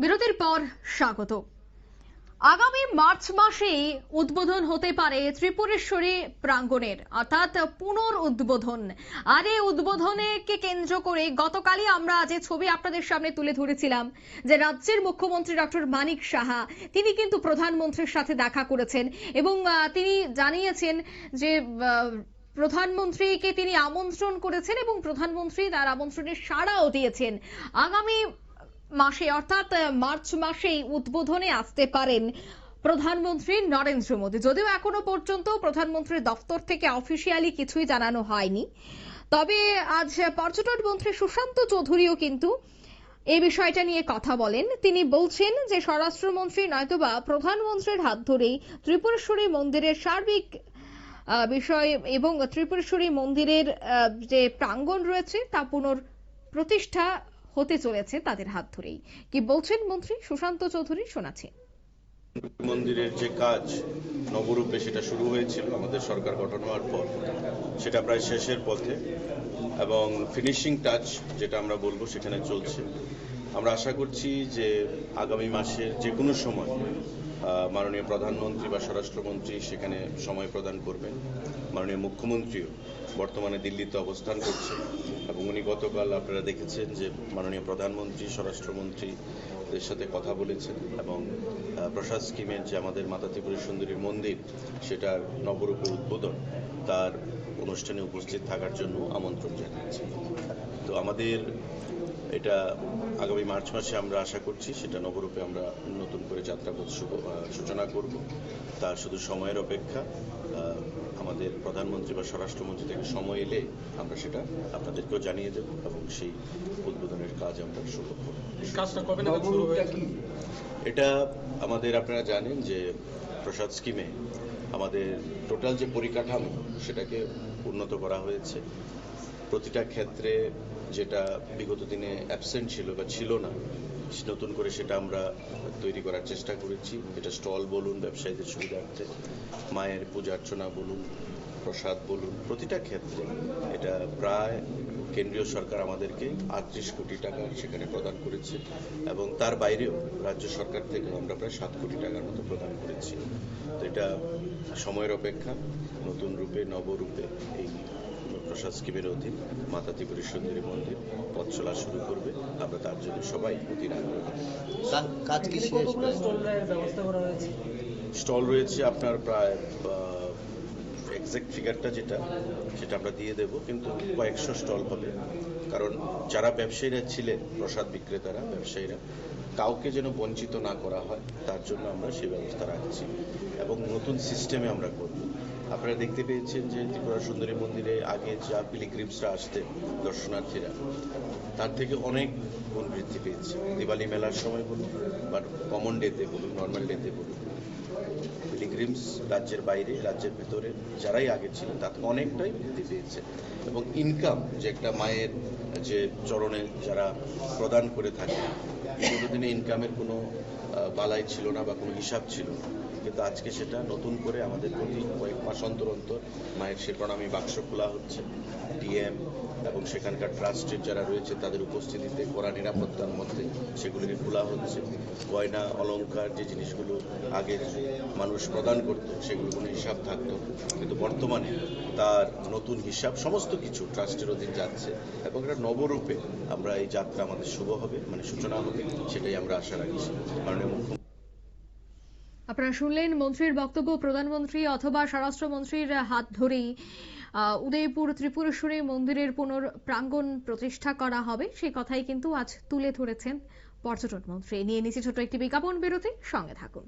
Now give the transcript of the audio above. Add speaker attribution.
Speaker 1: বিরতির পর স্বাগত। আগামী মার্চ মাসেই উদ্বোধন হতে পারে ত্রিপুরেশ্বরী প্রাঙ্গণের, অর্থাৎ পুনর উদ্বোধন আর এই উদ্বোধনকে কেন্দ্র করে গতকালই আমরা যে ছবি আপনাদের সামনে তুলে ধরেছিলাম, যে রাজ্যের মুখ্যমন্ত্রী ডক্টর মানিক সাহা, তিনি কিন্তু প্রধানমন্ত্রীর সাথে দেখা করেছেন এবং তিনি জানিয়েছেন যে প্রধানমন্ত্রীকে তিনি আমন্ত্রণ করেছেন এবং প্রধানমন্ত্রী তার আমন্ত্রণে সাড়াও দিয়েছেন। আগামী মাসে, অর্থাৎ মার্চ মাসেই উদ্বোধনে আসতে পারেন প্রধানমন্ত্রী নরেন্দ্র মোদী। যদিও এখনও পর্যন্ত প্রধানমন্ত্রীর দফতর থেকে অফিসিয়ালি কিছুই জানানো হয়নি। তবে আজ পর্যটন মন্ত্রী সুশান্ত চৌধুরীও কিন্তু এই বিষয়টা নিয়ে কথা বলেন। তিনি বলছেন যে, স্বরাষ্ট্রমন্ত্রী নয়তোবা প্রধানমন্ত্রীর হাত ধরেই ত্রিপুরেশ্বরী মন্দিরের সার্বিক বিষয় এবং ত্রিপুরেশ্বরী মন্দিরের যে প্রাঙ্গণ রয়েছে, তা পুনর প্রতিষ্ঠা হতে চলেছে তাদের হাত ধরেই। কি বলছেন মন্ত্রী? সুশান্ত চৌধুরী শোনাচ্ছি।
Speaker 2: মন্দিরের যে কাজ নবরূপে সেটা শুরু হয়েছিল, আমাদের সরকার গঠন হওয়ার পর। সেটা প্রায় শেষের পথে এবং ফিনিশিং টাচ যেটা আমরা বলব, সেখানে চলছে। আমরা আশা করছি যে আগামী মাসের যে কোনো সময় মাননীয় প্রধানমন্ত্রী বা স্বরাষ্ট্রমন্ত্রী সেখানে সময় প্রদান করবেন। মাননীয় মুখ্যমন্ত্রীও বর্তমানে দিল্লিতে অবস্থান করছে এবং উনি গতকাল আপনারা দেখেছেন যে মাননীয় প্রধানমন্ত্রী, স্বরাষ্ট্রমন্ত্রীদের সাথে কথা বলেছেন এবং প্রসাদ স্কিমের যে আমাদের মাতা ত্রিপুরী সুন্দরী মন্দির সেটার নবরূপে উদ্বোধন, তার অনুষ্ঠানে উপস্থিত থাকার জন্য আমন্ত্রণ জানিয়েছে। তো আমাদের এটা আগামী মার্চ মাসে আমরা আশা করছি সেটা নবরূপে আমরা নতুন করে যাত্রাপথ শুভ- সূচনা করব। তার শুধু সময়ের অপেক্ষা আমাদের প্রধানমন্ত্রী বা স্বরাষ্ট্রমন্ত্রী সময় এলে আমরা সেটা আপনাদেরকেও জানিয়ে দেব এবং সেই উদ্বোধনের কাজ আমরা শুরু করব।
Speaker 3: কাজটা কবে নাগাদ শুরু হয়েছে?
Speaker 2: এটা আমাদের আপনারা জানেন যে প্রসাদ স্কিমে আমাদের টোটাল যে পরিকাঠামো সেটাকে উন্নত করা হয়েছে। প্রতিটা ক্ষেত্রে যেটা বিগত দিনে অ্যাবসেন্ট ছিল বা ছিল না নতুন করে সেটা আমরা তৈরি করার চেষ্টা করেছি। এটা স্টল বলুন ব্যবসায়ীদের সুবিধার্থে মায়ের পূজা অর্চনা বলুন প্রসাদ বলুন প্রতিটা ক্ষেত্রে এটা প্রায় কেন্দ্রীয় সরকার আমাদেরকে আটত্রিশ কোটি টাকা সেখানে প্রদান করেছে এবং তার বাইরেও রাজ্য সরকার থেকে আমরা প্রায় সাত কোটি টাকার মতো প্রদান করেছি। তো এটা সময়ের অপেক্ষা নতুন রূপে নবরূপে এই প্রসাদ স্কিমের অধীন মাতা ত্রিপুরী সুন্দরী মন্দির পথ চলা শুরু করবে। আমরা তার জন্য সবাই
Speaker 4: কা- কাজ কি শেষ
Speaker 3: ব্যবস্থা করা হয়েছে।
Speaker 2: স্টল রয়েছে আপনার প্রায় এক্সাক্ট ফিগারটা যেটা, সেটা আমরা দিয়ে দেব, কিন্তু কয়েকশো স্টল হবে। কারণ যারা ব্যবসায়ীরা ছিলেন, প্রসাদ বিক্রেতারা, ব্যবসায়ীরা, কাউকে যেন বঞ্চিত না করা হয়, তার জন্য আমরা সেই ব্যবস্থা রাখছি এবং নতুন সিস্টেমে আমরা করব। আপনারা দেখতে পেয়েছেন যে ত্রিপুরা সুন্দরী মন্দিরে আগে যা পিলিগ্রিমসরা আসতেন দর্শনার্থীরা, তার থেকে অনেক গুণ বৃদ্ধি পেয়েছে। দিওয়ালি মেলার সময় বলুন বা কমন ডেতে বলুন নর্মাল ডেতে বলুন, পিলিগ্রিমস রাজ্যের বাইরে, রাজ্যের ভেতরে যারাই আগে ছিলেন তাতে অনেকটাই বৃদ্ধি পেয়েছে। এবং ইনকাম যে একটা মায়ের যে চরণে যারা প্রদান করে থাকে দিনে ইনকামের কোনো বালাই ছিল না বা কোনো হিসাব ছিল না। কিন্তু আজকে সেটা নতুন করে আমাদের প্রতি কয়েক মাস অন্তর অন্তর। মায়ের সে প্রণামী বাক্স খোলা হচ্ছে। ডিএম এবং সেখানকার ট্রাস্টের যারা রয়েছে, তাদের উপস্থিতিতে কড়া নিরাপত্তার মধ্যে সেগুলিকে খোলা হচ্ছে। গয়না, অলংকার, যে জিনিসগুলো আগে মানুষ প্রদান করতো সেগুলো কোনো হিসাব থাকতো। কিন্তু বর্তমানে তার নতুন হিসাব সমস্ত কিছু ট্রাস্টের অধীন যাচ্ছে এবং এটা নবরূপে আমরা এই যাত্রা আমাদের শুভ হবে মানে সূচনা হবে, সেটাই আমরা আশা রাখছি। মাননীয় মুখ্যমন্ত্রী
Speaker 1: আপনারা শুনলেন মন্ত্রীর বক্তব্য, প্রধানমন্ত্রী অথবা স্বরাষ্ট্রমন্ত্রীর হাত ধরেই উদয়পুর ত্রিপুরেশ্বরী মন্দিরের পুনর প্রাঙ্গণ প্রতিষ্ঠা করা হবে। সেই কথাই কিন্তু আজ তুলে ধরেছেন পর্যটন মন্ত্রী। নিয়ে নিচে ছোট একটি বিজ্ঞাপন বিরতি সঙ্গে থাকুন।